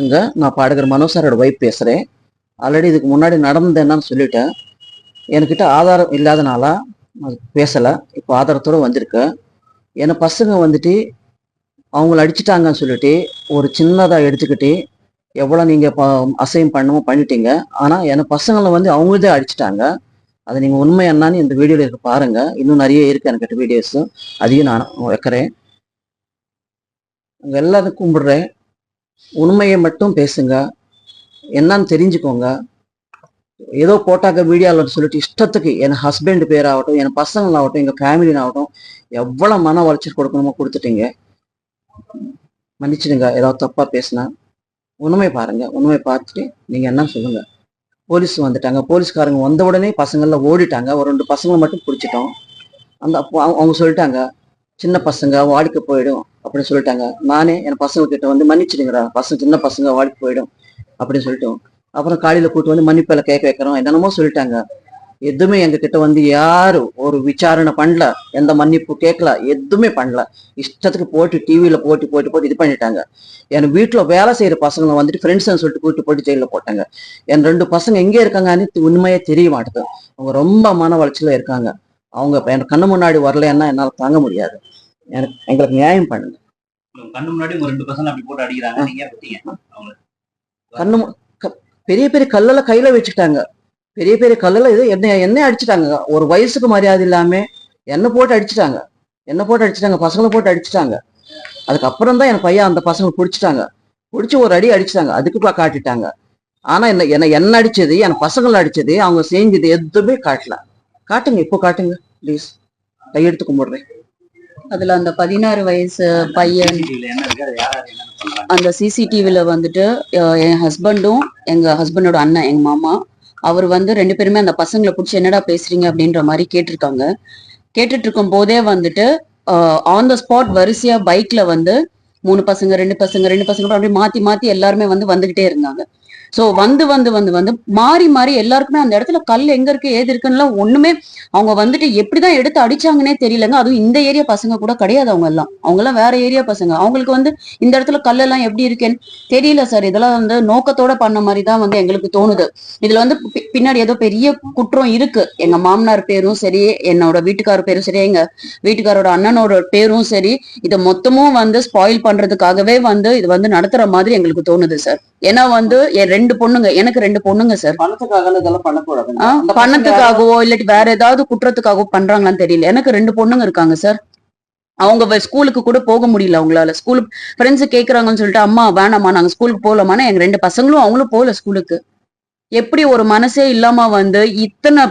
இங்க நான் பாடகர் மனோ சாரோட ஒய்ஃப் பேசுகிறேன் ஆல்ரெடி இதுக்கு முன்னாடி நடந்தது என்னன்னு சொல்லிட்டேன் என்கிட்ட ஆதாரம் இல்லாதனால நான் பேசலை. இப்போ ஆதாரத்தோடு வந்திருக்கேன் ஏன்னா பசங்க வந்துட்டு அவங்கள அடிச்சிட்டாங்கன்னு சொல்லிட்டு ஒரு சின்னதாக எடுத்துக்கிட்டு எவ்வளோ நீங்கள் அசைன் பண்ணமோ பண்ணிட்டீங்க. ஆனால் என் பசங்களை வந்து அவங்களதே அடிச்சிட்டாங்க. அதை நீங்கள் உண்மை என்னன்னு இந்த வீடியோவில் இருக்க பாருங்கள் இன்னும் நிறைய இருக்குது என்கிட்ட வீடியோஸும் அதையும் நான் வைக்கிறேன். எல்லாரும் கும்பிடுறேன். உண்மையை மட்டும் பேசுங்க. என்னன்னு தெரிஞ்சுக்கோங்க. ஏதோ போட்டாக்க வீடியோவில் சொல்லிட்டு இஷ்டத்துக்கு என் ஹஸ்பண்ட் பேராகட்டும் என் பசங்களாகட்டும் எங்கள் ஃபேமிலினாகட்டும் எவ்வளோ மன வளர்ச்சி கொடுக்கணுமோ கொடுத்துட்டீங்க. மன்னிச்சிடுங்க ஏதாவது தப்பாக பேசினா. உண்மை பாருங்க உண்மை பார்த்துட்டு நீங்கள் என்ன சொல்லுங்க. போலீஸ் வந்துட்டாங்க. போலீஸ்காரங்க வந்த உடனே பசங்களில் ஓடிட்டாங்க. ஒரு ரெண்டு பசங்களை மட்டும் பிடிச்சிட்டோம். அந்த அப்போ அவங்க அவங்க சொல்லிட்டாங்க சின்ன பசங்க வாடிக்கை போயிடும். அப்படின்னு சொல்லிட்டாங்க. நானே என் பசங்க கிட்ட வந்து மன்னிச்சிடுங்கடா பசங்க சின்ன பசங்க வாடி போயிடும் அப்படின்னு சொல்லிட்டோம். அப்புறம் காலையில கூட்டு வந்து மன்னிப்பில கேட்க வைக்கிறோம். என்னென்னமோ சொல்லிட்டாங்க. எதுவுமே எங்க கிட்ட வந்து யாரும் ஒரு விசாரணை பண்ணல. எந்த மன்னிப்பு கேட்கல. எதுவுமே பண்ணல. இஷ்டத்துக்கு போட்டு டிவியில போட்டு போட்டு போட்டு இது பண்ணிட்டாங்க. என் வீட்டுல வேலை செய்யற பசங்களை வந்துட்டு ஃப்ரெண்ட்ஸ்னு சொல்லிட்டு கூட்டு போட்டு ஜெயில போட்டாங்க. என் ரெண்டு பசங்க எங்கே இருக்காங்கன்னு உண்மையே தெரிய மாட்டேது. அவங்க ரொம்ப மன வளர்ச்சியில இருக்காங்க. அவங்க என் கண்ணு முன்னாடி வரலைன்னா என்னால தாங்க முடியாது. எனக்கு எங்களுக்கு நியாயம் பண்ணுங்க. கண்ணு முன்னாடி ஒரு ரெண்டு பசங்க அப்படி போட்டு அடிக்கிறாங்க. நீங்க விட்டீங்க? கண்ணு பெரிய பெரிய கல்லெல்லாம் கையில வச்சுக்கிட்டாங்க பெரிய பெரிய கல்லெல்லாம் இது என்ன என்ன அடிச்சிட்டாங்க. ஒரு வயசுக்கு மரியாதை இல்லாம என்ன போட்டு அடிச்சிட்டாங்க. என்ன போட்டு அடிச்சிட்டாங்க. பசங்களை போட்டு அடிச்சிட்டாங்க. அதுக்கப்புறம் தான் என் பையன் அந்த பசங்களை பிடிச்சிட்டாங்க. பிடிச்சி ஒரு அடி அடிச்சிட்டாங்க. அதுக்கு காட்டிட்டாங்க. ஆனா என்ன என்ன என்ன அடிச்சது என் பசங்களை அடிச்சது அவங்க செஞ்சது எதுவுமே காட்டல. காட்டுங்க இப்போ காட்டுங்க ப்ளீஸ் கையெடுத்து கும்பிடுறேன். அதுல அந்த பதினாறு வயசு பையன் அந்த சிசிடிவில வந்துட்டு என் ஹஸ்பண்டும் எங்க ஹஸ்பண்டோட அண்ணன் எங்க மாமா அவர் வந்து ரெண்டு பேருமே அந்த பசங்களை பிடிச்சி என்னடா பேசுறீங்க அப்படின்ற மாதிரி கேட்டிருக்காங்க. கேட்டுட்டு இருக்கும் போதே வந்துட்டு ஆன் த ஸ்பாட் வரிசையா பைக்ல வந்து மூணு பசங்க ரெண்டு பசங்க ரெண்டு பசங்க அப்படியே மாத்தி மாத்தி எல்லாருமே வந்து வந்துகிட்டே இருந்தாங்க. சோ வந்து வந்து வந்து வந்து மாறி மாறி எல்லாருக்குமே அந்த இடத்துல கல் எங்க இருக்கு ஏது இருக்குன்னு ஒண்ணுமே அவங்க வந்துட்டு எப்படிதான் எடுத்து அடிச்சாங்கன்னே தெரியலங்க. அதுவும் இந்த ஏரியா பசங்க கூட கிடையாது அவங்க எல்லாம். அவங்க எல்லாம் வேற ஏரியா பசங்க. அவங்களுக்கு வந்து இந்த இடத்துல கல் எல்லாம் எப்படி இருக்கேன்னு தெரியல சார். இதெல்லாம் வந்து நோக்கத்தோட பண்ண மாதிரி தான் வந்து எங்களுக்கு தோணுது. இதுல வந்து பின்னாடி ஏதோ பெரிய குற்றம் இருக்கு. எங்க மாமனார் பேரும் சரி என்னோட வீட்டுக்காரர் பேரும் சரி எங்க வீட்டுக்காரோட அண்ணனோட பேரும் சரி இதை மொத்தமும் வந்து ஸ்பாயில் பண்ண பண்றதுக்காகவே வந்து இது வந்து நடத்துற மாதிரி எங்களுக்கு தோணுது சார் ஏன்னா வந்து ரெண்டு பொண்ணுங்க எனக்கு ரெண்டு பொண்ணுங்க சார் பணத்துக்காக இதெல்லாம் பணத்துக்காகவோ இல்லாட்டி வேற ஏதாவது குற்றத்துக்காகவோ பண்றாங்களான்னு தெரியல. எனக்கு ரெண்டு பொண்ணுங்க இருக்காங்க சார் அவங்க ஸ்கூலுக்கு கூட போக முடியல அவங்களால. ஸ்கூலுக்கு ஃப்ரெண்ட்ஸ் கேக்குறாங்கன்னு சொல்லிட்டு அம்மா வேணாம்மா நாங்க ஸ்கூலுக்கு போகலாமான்னா? எங்க ரெண்டு பசங்களும் அவங்களும் போகல ஸ்கூலுக்கு. எப்படி ஒரு மனசே இல்லாம வந்து இத்தனை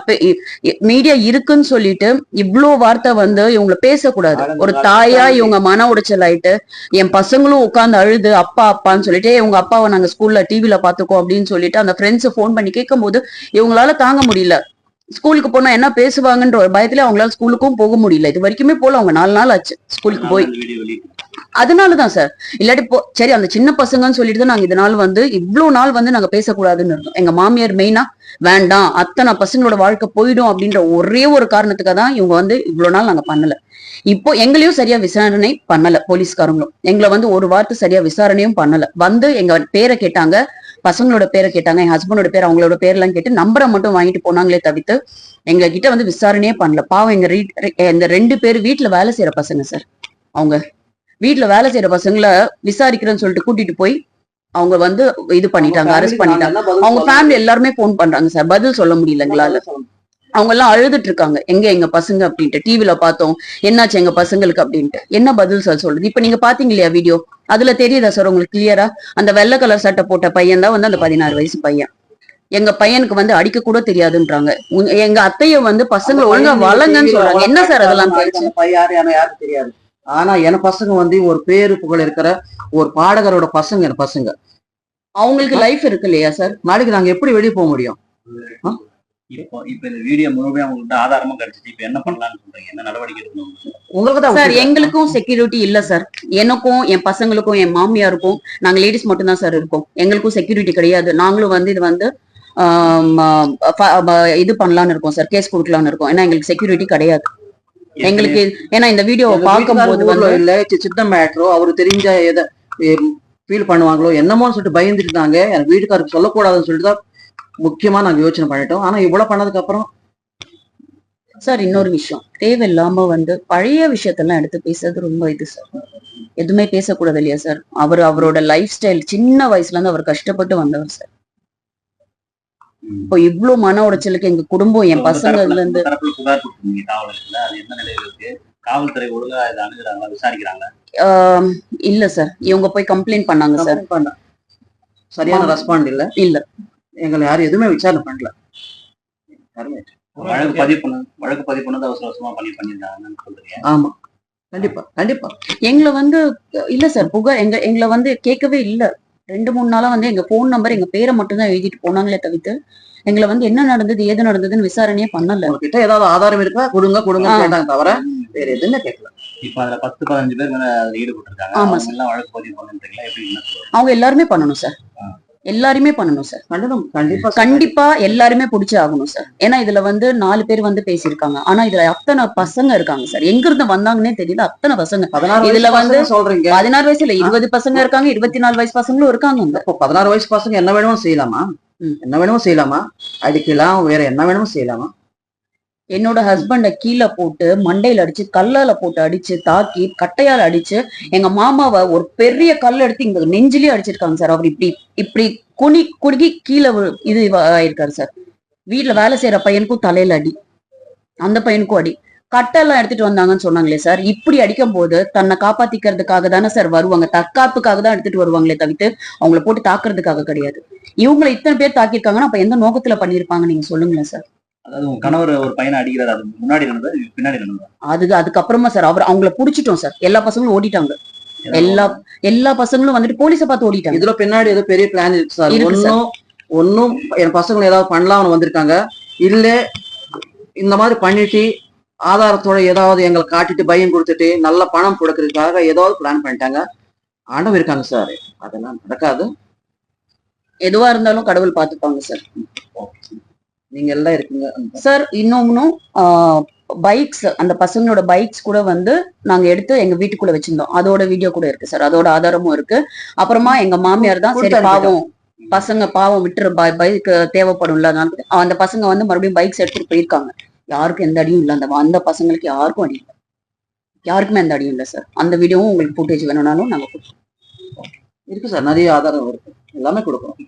மீடியா இருக்குன்னு சொல்லிட்டு இவ்ளோ வார்த்தை வந்து இவங்களை பேசக்கூடாது. ஒரு தாயா இவங்க மன உடைச்சல் ஆயிட்டு என் பசங்களும் உட்கார்ந்து அழுது அப்பா அப்பான்னு சொல்லிட்டு "ஏய், உங்க அப்பாவை நாங்க ஸ்கூல்ல டிவில பாத்துக்கோ அப்படின்னு சொல்லிட்டு அந்த ஃப்ரெண்ட்ஸ் ஃபோன் பண்ணி கேட்கும்போது இவங்களால தாங்க முடியல. ஸ்கூலுக்கு போனா என்ன பேசுவாங்கன்ற ஒரு பயத்துல அவங்களால ஸ்கூலுக்கும் போக முடியல. இது வரைக்குமே போல அவங்க நாலு நாள் ஆச்சு ஸ்கூலுக்கு போய். அதனாலதான் சார். இல்லாட்டி போ சரி அந்த சின்ன பசங்கன்னு சொல்லிட்டு தான் நாங்க இதனால வந்து இவ்வளவு நாள் வந்து நாங்க பேசக்கூடாதுன்னு இருந்தோம். எங்க மாமியார் மெயினா வேண்டாம் அத்தனை பசங்களோட வாழ்க்கை போயிடும் அப்படின்ற ஒரே ஒரு காரணத்துக்காக தான் இவங்க வந்து இவ்வளவு நாள் நாங்க பண்ணல. இப்போ எங்களையும் சரியா விசாரணை பண்ணல போலீஸ்காரங்களும். எங்களை வந்து ஒரு வார்த்தை சரியா விசாரணையும் பண்ணல. வந்து எங்க பேரை கேட்டாங்க பசங்களோட பேரை கேட்டாங்க என் ஹஸ்பண்டோட பேர் அவங்களோட பேர்லாம் கேட்டு நம்பரை மட்டும் வாங்கிட்டு போனாங்களே தவிர்த்து எங்க கிட்ட வந்து விசாரணையே பண்ணல. பாவம் எங்க இந்த ரெண்டு பேர் வீட்டுல வேலை செய்யற பசங்க சார் அவங்க வீட்டுல வேலை செய்யற பசங்களை விசாரிக்கிறேன்னு சொல்லிட்டு கூட்டிட்டு போய் அவங்க வந்து இது பண்ணிட்டாங்க அரெஸ்ட் பண்ணிட்டாங்க. அவங்க ஃபேமிலி எல்லாருமே ஃபோன் பண்றாங்க சார் பதில் சொல்ல முடியல எங்களால. அவங்க எல்லாம் அழுதுட்டு இருக்காங்க எங்க எங்க பசங்க அப்படின்ட்டு டிவில பார்த்தோம். என்னாச்சு எங்க பசங்களுக்கு அப்படின்ட்டு. என்ன பதில் சார் சொல்றது? இப்ப நீங்க பாத்தீங்க இல்லையா வீடியோ அதுல தெரியுதா சார் உங்களுக்கு கிளியரா அந்த வெள்ளை கலர் சட்டை போட்ட பையன் தான் வந்து அந்த பதினாறு வயசு பையன். எங்க பையனுக்கு வந்து அடிக்க கூட தெரியாதுன்றாங்க. எங்க அத்தைய வந்து பசங்களை ஒழுங்கா வளங்கன்னு சொல்றாங்க. என்ன சார் அதெல்லாம் பேச்சு யாரு? யாரு யாருக்கு தெரியாது. ஆனா என் பசங்க வந்து ஒரு பேரு புகழ் இருக்கிற ஒரு பாடகரோட பசங்க என் பசங்க. அவங்களுக்கு லைஃப் இருக்கு இல்லையா சார்? நாளைக்கு நாங்க எப்படி வெளியே போக முடியும்? இப்போ இப்ப இந்த வீடியோ முழுமையா உங்கள்கிட்ட ஆதாரமா கிடைச்சிச்சு. இப்ப என்ன பண்ணலாம்னு சொல்றீங்க? என்ன நடவடிக்கை எடுக்கணும் உங்களுக்கு? தான் சார் எங்களுக்கும் செக்யூரிட்டி இல்ல சார் எனக்கும் என் பசங்களுக்கும் என் மாமியாருக்கும் நாங்க லேடிஸ் மட்டும் தான் சார் இருக்கோம். எங்களுக்கும் செக்யூரிட்டி கிடையாது. நாங்களும் வந்து இது வந்து இது பண்ணலாம்னு இருக்கோம் சார் கேஸ் கொடுக்கலாம்னு இருக்கோம். ஏன்னா எங்களுக்கு செக்யூரிட்டி கிடையாது. எங்களுக்கு ஏன்னா இந்த வீடியோவை பார்க்கும்போது வந்து இல்ல சின்ன மேட்ரோ அவரு தெரிஞ்ச எதை ஃபீல் பண்ணுவாங்களோ என்னமோன்னு சொல்லிட்டு பயந்துட்டு இருந்தாங்க. எனக்கு வீட்டுக்காருக்கு சொல்லக்கூடாதுன்னு சொல்லிட்டு தான் முக்கியமா நாங்க யோசனை பண்ணிட்டோம். ஆனா இவ்வளவு பண்ணதுக்கு அப்புறம் சார் இன்னொரு விஷயம். தேவையில்லாம வந்து பழைய விஷயத்தெல்லாம் எடுத்து பேசுறது ரொம்ப இது சார். எதுவுமே பேசக்கூடாது இல்லையா சார்? அவர் அவரோட லைஃப் ஸ்டைல் சின்ன வயசுல இருந்து அவர் கஷ்டப்பட்டு வந்தவர் சார். இப்போ இவ்வளவு மன உடைச்சலுக்கு எங்க குடும்பம் என் பசங்கள்ல இருந்து இல்ல சார். இவங்க போய் கம்ப்ளைண்ட் பண்ணாங்க சார். சரியான ரெஸ்பாண்ட் இல்ல? இல்ல. எங்களை யாரும் எதுவுமே விசாரணை பண்ணல. யாருமே. வழக்கு பதிவு பண்ண வழக்கு பதிவு பண்ணது அவசர அவசரமா பண்ணி பண்ணியிருந்தாங்கன்னு சொல்றீங்க. ஆமா. கண்டிப்பா கண்டிப்பா. எங்களை வந்து இல்ல சார் புகார் எங்க எங்களை வந்து கேட்கவே இல்ல. ரெண்டு மூணு நாளா வந்து எங்க போன் நம்பர் எங்க பேரை மட்டும் தான் எழுதிட்டு போனாங்களே தவிர்த்து எங்களை வந்து என்ன நடந்தது ஏது நடந்ததுன்னு விசாரணையே பண்ணல. உங்ககிட்ட ஏதாவது ஆதாரம் இருக்கா? கொடுங்க கொடுங்க. கேட்டாங்க தவிர வேற எதுவுமே கேட்கல. இப்ப அதுல பத்து பதினஞ்சு பேர் மேல அதுல ஈடுபட்டு இருக்காங்க ஆமா எல்லாம் வழக்கு பதிவு பண்ணுறீங்களா எப்படி? அவங்க எல்லாருமே பண்ணணும் சார். எல்லாருமே பண்ணணும் சார். கண்டனம் கண்டிப்பா கண்டிப்பா எல்லாருமே புடிச்சு ஆகணும் சார். ஏன்னா இதுல வந்து நாலு பேர் வந்து பேசியிருக்காங்க. ஆனா இதுல அத்தனை பசங்க இருக்காங்க சார். எங்க இருந்து வந்தாங்கன்னே தெரியல. அத்தனை பசங்க. இதுல வந்து சொல்றீங்க. பதினாறு வயசு இல்ல இருபது பசங்க இருக்காங்க இருபத்தி நாலு வயசு பசங்களும் இருக்காங்க. இப்போ பதினாறு வயசு பசங்க என்ன வேணுமோ செய்யலாமா. என்ன வேணுமோ செய்யலாமா? அடிக்கலாம் வேற என்ன வேணுமோ செய்யலாமா? என்னோட ஹஸ்பண்டை கீழே போட்டு மண்டையில அடிச்சு கல்லால போட்டு அடிச்சு தாக்கி கட்டையால அடிச்சு எங்க மாமாவை ஒரு பெரிய கல் எடுத்து இங்க நெஞ்சிலே அடிச்சிருக்காங்க சார். அவர் இப்படி இப்படி குனி குடுகி கீழே இது ஆயிருக்காரு சார். வீட்டுல வேலை செய்யற பையனுக்கும் தலையில அடி. அந்த பையனுக்கும் அடி. கட்டெல்லாம் எடுத்துட்டு வந்தாங்கன்னு சொன்னாங்களே சார். இப்படி அடிக்கும் போது தன்னை காப்பாத்திக்கிறதுக்காக தானே சார் வருவாங்க. தற்காப்புக்காக தான் எடுத்துட்டு வருவாங்களே தவிர்த்து அவங்கள போட்டு தாக்குறதுக்காக கிடையாது. இவங்களை இத்தனை பேர் தாக்கியிருக்காங்கன்னா அப்ப எந்த நோக்கத்துல பண்ணிருப்பாங்க நீங்க சொல்லுங்களேன் சார். அதாவது உங்க கணவர் ஒரு பையனை அடிக்கிறாரு அது முன்னாடி நடந்தது பின்னாடி நடந்தது? அது அதுக்கப்புறமா சார் அவர் அவங்கள புடிச்சிட்டோம் சார். எல்லா பசங்களும் ஓடிட்டாங்க. எல்லா எல்லா பசங்களும் வந்துட்டு போலீஸை பார்த்து ஓடிட்டாங்க. இதுல பின்னாடி ஏதோ பெரிய பிளான் இருக்கு சார். ஒன்னும் ஒன்னும் என் பசங்களை ஏதாவது பண்ணலாம்னு வந்திருக்காங்க. இல்ல இந்த மாதிரி பண்ணிட்டு ஆதாரத்தோட ஏதாவது எங்களை காட்டிட்டு பயம் கொடுத்துட்டு நல்ல பணம் கொடுக்கறதுக்காக ஏதாவது பிளான் பண்ணிட்டாங்க. ஆண்டவன் இருக்காங்க சார். அதெல்லாம் நடக்காது. எதுவா இருந்தாலும் கடவுள் பார்த்துப்பாங்க சார். நீங்க எல்லாம் இருக்கீங்க சார் இன்னொன்னும் பைக்ஸ் அந்த பசங்களோட பைக்ஸ் கூட வந்து நாங்க எடுத்து எங்க வீட்டுக்குள்ள வச்சிருந்தோம். அதோட வீடியோ கூட இருக்கு சார் அதோட ஆதாரமும் இருக்கு. அப்புறமா எங்க மாமியார் தான் சரி பாவம் பசங்க பாவம் விட்டுரு பைக் தேவைப்படும்ல அதனால அந்த பசங்க வந்து மறுபடியும் பைக்ஸ் எடுத்துட்டு போயிருக்காங்க. யாருக்கும் எந்த அடியும் இல்லை. அந்த அந்த பசங்களுக்கு யாருக்கும் அடி இல்லை. யாருக்குமே எந்த அடியும் இல்லை சார் அந்த வீடியோவும் உங்களுக்கு ஃபுட்டேஜ் வேணும்னாலும் நாங்க கொடுப்போம். இருக்கு சார் நிறைய ஆதாரம் இருக்கு. எல்லாமே கொடுக்குறோம்.